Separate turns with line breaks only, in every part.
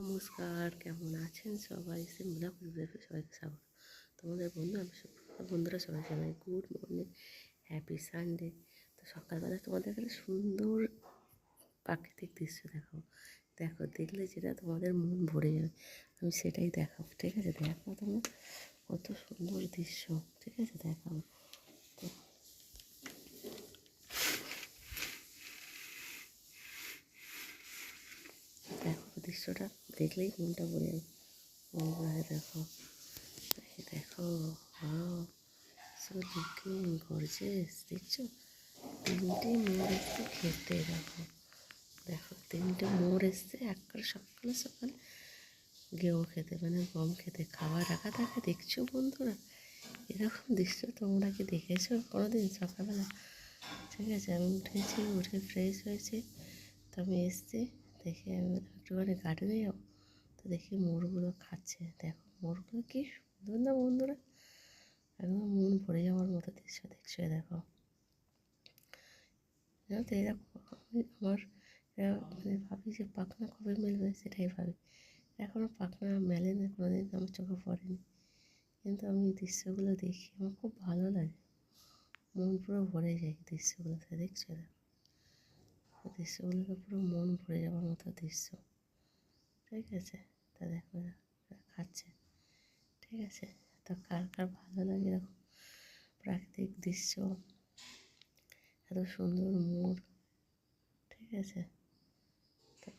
নমস্কার, কেমন আছেন সবাই? সিমলা পরিবারে সবাইকে স্বাগত। তোমাদের বন্ধু, আমি বন্ধুরা সবাই জানাই গুড মর্নিং, হ্যাপি সানডে। তো সকালবেলা তোমাদের কাছে সুন্দর প্রাকৃতিক দৃশ্য দেখাবো। দেখো, দেখলে যেটা তোমাদের মন ভরে যাবে। আমি সেটাই দেখাবো, ঠিক আছে? দেখো তোমরা। কত সুন্দর দৃশ্য, ঠিক আছে? দেখাবো দেখো দৃশ্যটা। দেখলেই মনটা যাবে দেখো। দেখো, ওয়াও, সো লুকিং গর্জেস দেখছ? তিনটে মোড় এসছে খেতে, দেখো। দেখো, তিনটে মোড় এসছে একবার সকালে সকালে গেও খেতে মানে গম খেতে খাওয়া রাখা থাকে দেখছ বন্ধুরা? এরকম দৃশ্য তোমরা কি দেখেছ কোনোদিন সকালবেলা? ঠিক আছে, আমি উঠেছি, উঠে ফ্রেশ হয়েছি। তো আমি এসছি, দেখে আমি একটুখানি গার্ডেনে যাব তো দেখি মোরগুলো খাচ্ছে। দেখো, মোরগুলো কি সুন্দর না বন্ধুরা? একদম মন ভরে যাওয়ার মতো দৃশ্য দেখছ দেখো। জানো তো আমি আমার, এরা মানে ভাবি যে পাখনা কবে মেলবে সেটাই ভাবি। এখনও পাখনা মেলে না কোনোদিন আমার চোখে পড়েনি। কিন্তু আমি দৃশ্যগুলো দেখি, আমার খুব ভালো লাগে। মন পুরো ভরে যায় দৃশ্যগুলোতে, দেখছ দেখো। দৃশ্যগুলোতে পুরো মন ভরে যাওয়ার মতো দৃশ্য। ঠিক আছে? তা দেখো খাচ্ছে। ঠিক আছে? তো কার কার ভালো লাগে এরকম প্রাকৃতিক দৃশ্য? এত সুন্দর মোড় ঠিক আছে? তো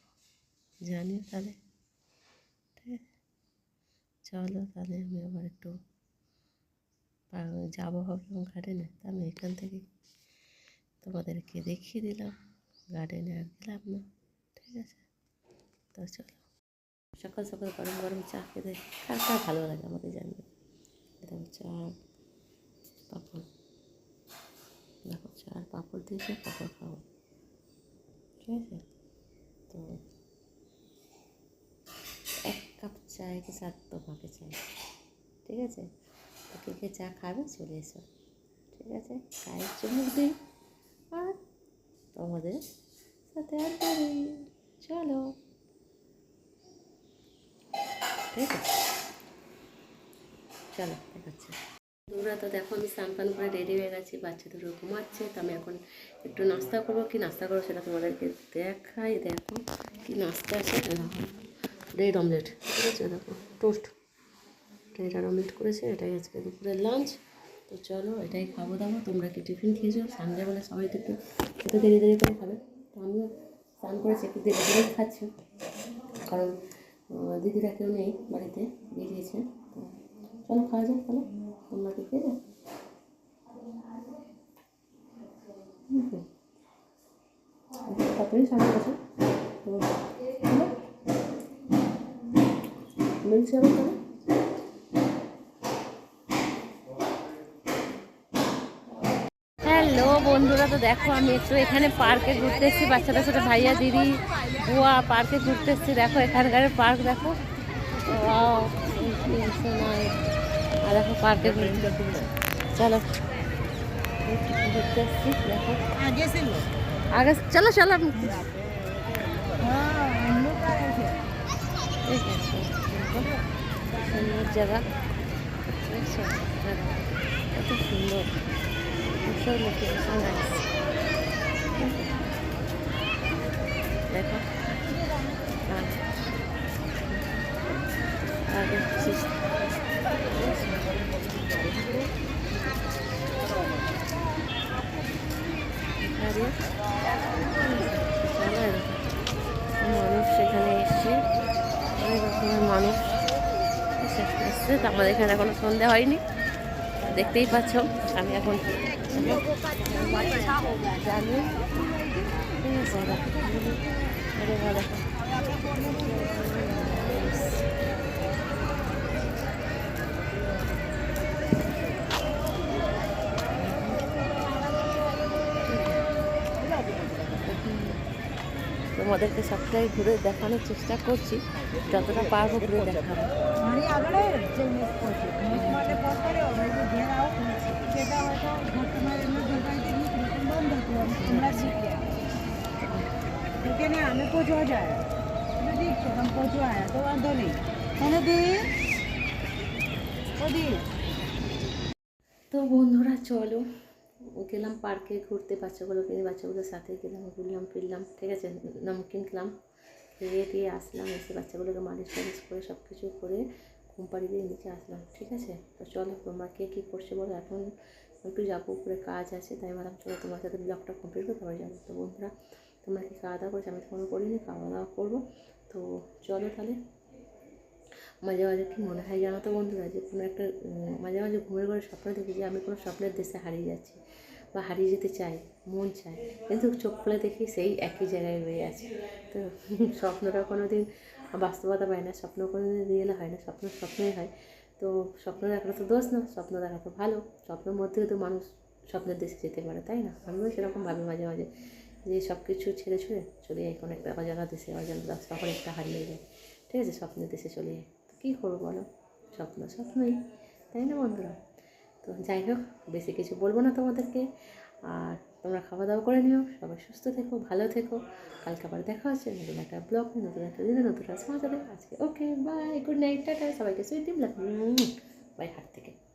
জানিও তাহলে। ঠিক আছে? চলো তাহলে আমি আবার একটু যাব ভাবলাম গার্ডেনে তা আমি এখান থেকে তোমাদেরকে দেখিয়ে দিলাম। গার্ডেনে আর গেলাম না। ঠিক আছে? তো চলো। সকাল সকাল গরম গরম চা খেতে কার কার ভালো লাগে আমাকে জানবে এটা চা, পাঁপড়। দেখো চা আর পাঁপড় দিয়েছে পাঁপড় খাব। ঠিক আছে? তো এক কাপ চায়ের সাথে তোমাকে চাই। ঠিক আছে? তো কে কে চা খাবে চলে এসো। ঠিক আছে? চায়ের চুমুক দিই আর তোমাদের সাথে দিই চলো। আছে চলো, দেখাচ্ছি। দুরা তো দেখো, আমি স্নান পান করে রেডি হয়ে গেছি বাচ্চা দুটো ঘুমাচ্ছে। তো আমি এখন একটু নাস্তা করব। কি নাস্তা করব সেটা তোমাদেরকে দেখাই। দেখো, কি নাস্তা আছে। দেখো অমলেট ঠিক আছে? দেখো টোস্ট আর অমলেট করেছে, এটাই আজকে দুপুরের লাঞ্চ তো চলো, এটাই খাব দাবো। তোমরা কি টিফিন খেয়েছো? সানডে বলে সবাই তো একটু একটু দেরি দেরি করে খাবে। তো আমিও স্নান করেছি, একটু দেরি দেরি খাচ্ছি। কারণ দিদিরা কেউ নেই বাড়িতে, বেরিয়েছে। তো চলো, খাওয়া যাক তাহলে। তোমরা কি খেয়ে তাড়াতাড়ি সামনে আছে তো মিলছে আবার তাহলে? হ্যালো বন্ধুরা, তো দেখো আমি একটু এখানে পার্কে ঘুরতে এসেছি বাচ্চাদের সাথে ভাইয়া, দিদি, বুয়া পার্কে ঘুরতে এসেছি দেখো এখানকার পার্ক, দেখো। আর দেখো পার্কে চলো। ঘুরতে এসেছি দেখো। আগে চলো চলো। সুন্দর জায়গা। এত সুন্দর। ভীষণ লোকেশন নাইস দেখো আর আগে সিস- আরে, চলো এরকম। মানুষ সেখানে এসছে অনেক রকমের মানুষ এসে এসছে আমাদের এখানে এখনও সন্ধে হয়নি দেখতেই পাচ্ছ আমি এখন। তোমাদেরকে সবটাই ঘুরে দেখানোর চেষ্টা করছি যতটা পারব ঘুরে দেখাবো
મારી આગળ જે મેસ પહોંચે મેસ માટે ફોન કર્યો મેં કીધું ઘેર આવો કહેતા હોય તો ઘટમાં એમને જગાડી નીકળી પણ બંધ હતું એમ હમણાં જ નીકળ્યા તો કે ના અમે પહોંચવા જાય એટલે ઠીક છે તમે પહોંચવા આવ્યા તો বন্ধ নেই কেন দি ওদি
তো বন্ধুরা চলো গেলাম পার্কে ঘুরতে বাচ্চাগুলোকে নিয়ে বাচ্চাগুলোর সাথে গেলাম ঘুরলাম ফিরলাম ঠিক আছে নমকিন খেলাম খেয়ে দিয়ে আসলাম, এসে বাচ্চাগুলোকে মালিশ টালিশ করে সব কিছু করে ঘুম দিয়ে নিচে আসলাম, ঠিক আছে? তো চলো, তোমরা কে কী করছে বলো? এখন একটু যাব, উপরে কাজ আছে, তাই ভাবলাম চলো তোমার সাথে ব্লগটা কমপ্লিট করে তারপরে যাব। তো বন্ধুরা, তোমরা কি খাওয়া দাওয়া করছ? আমি তো কোনো করিনি, খাওয়া দাওয়া করব। তো চলো তাহলে। মাঝে মাঝে কি মনে হয় জানো তো বন্ধুরা, যে কোনো একটা মাঝে মাঝে ঘুমের ঘরে স্বপ্ন দেখি যে আমি কোনো স্বপ্নের দেশে হারিয়ে যাচ্ছি। বা হারিয়ে যেতে চাই মন চায়, কিন্তু চোখ খুলে দেখি সেই একই জায়গায় রয়ে আছে। তো স্বপ্নটা কোনো দিন বাস্তবতা পায় না, স্বপ্ন কোনো দিন রিয়েল হয় না, স্বপ্ন স্বপ্নই হয়। তো স্বপ্ন দেখা তো দোষ না, স্বপ্ন দেখা তো ভালো। স্বপ্নের মধ্যেও তো মানুষ স্বপ্নের দেশে যেতে পারে, তাই না? আমিও সেরকম ভাবি মাঝে মাঝে যে সব কিছু ছেড়ে ছুড়ে চলে যাই কোনো একটা অজানা দেশে, অজানা তখন একটা হারিয়ে যায় ঠিক আছে, স্বপ্নের দেশে চলে যাই। তো কী করব বলো? স্বপ্ন স্বপ্নই। তাই না বন্ধুরা? তো যাই হোক, বেশি কিছু বলব না তোমাদেরকে। আর তোমরা খাওয়া দাওয়া করে নিও, সবাই সুস্থ থেকো, ভালো থেকো। কালকে আবার দেখা হচ্ছে নতুন একটা ব্লগ নতুন একটা দিনে, নতুন একটা সমাজ। আজকে okay bye good night tata, সবাইকে সুইট ডিম বাই হাট থেকে।